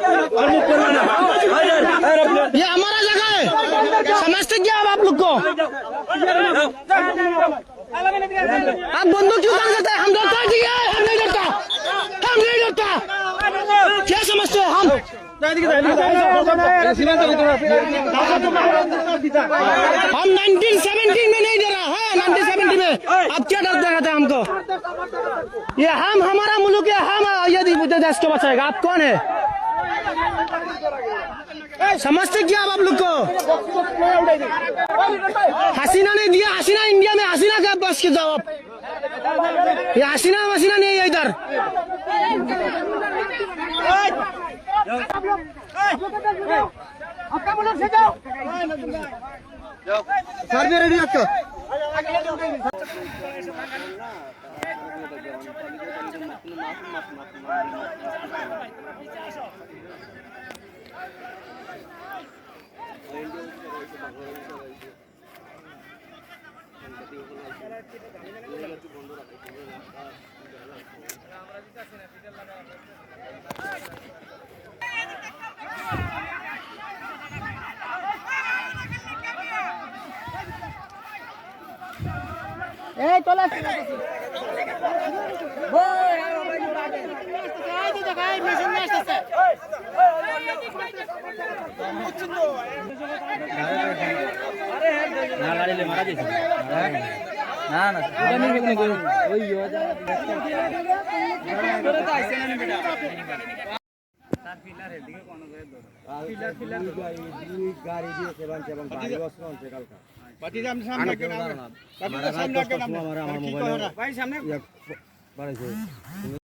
ये हमारा जगह है समझते क्या आप आप लोग को आप बंदूक क्यों बंद करते हैं हम डरता जी हम नहीं डरता हम नहीं डरता क्या समझते हो हम हम नाइनटीन सेवेंटी में नहीं डरा है हाँ, नाइनटीन सेवेंटी में अब क्या डर दिखाते हैं हमको ये हम हमारा मुल्क है हम यदि देश को बचाएगा आप कौन है समझते क्या आप लोग को हसीना ने दिया हसीना इंडिया में हसीना का बस के जवाब ये हसीना वसीना नहीं है इधर सर भी रेडी आपको এই চলে হ্যাঁ, হ্যাঁ, হ্যাঁ। মারা যেত না না ওটা নির্বিঘ্নে করুন ওই আমার মোবাইল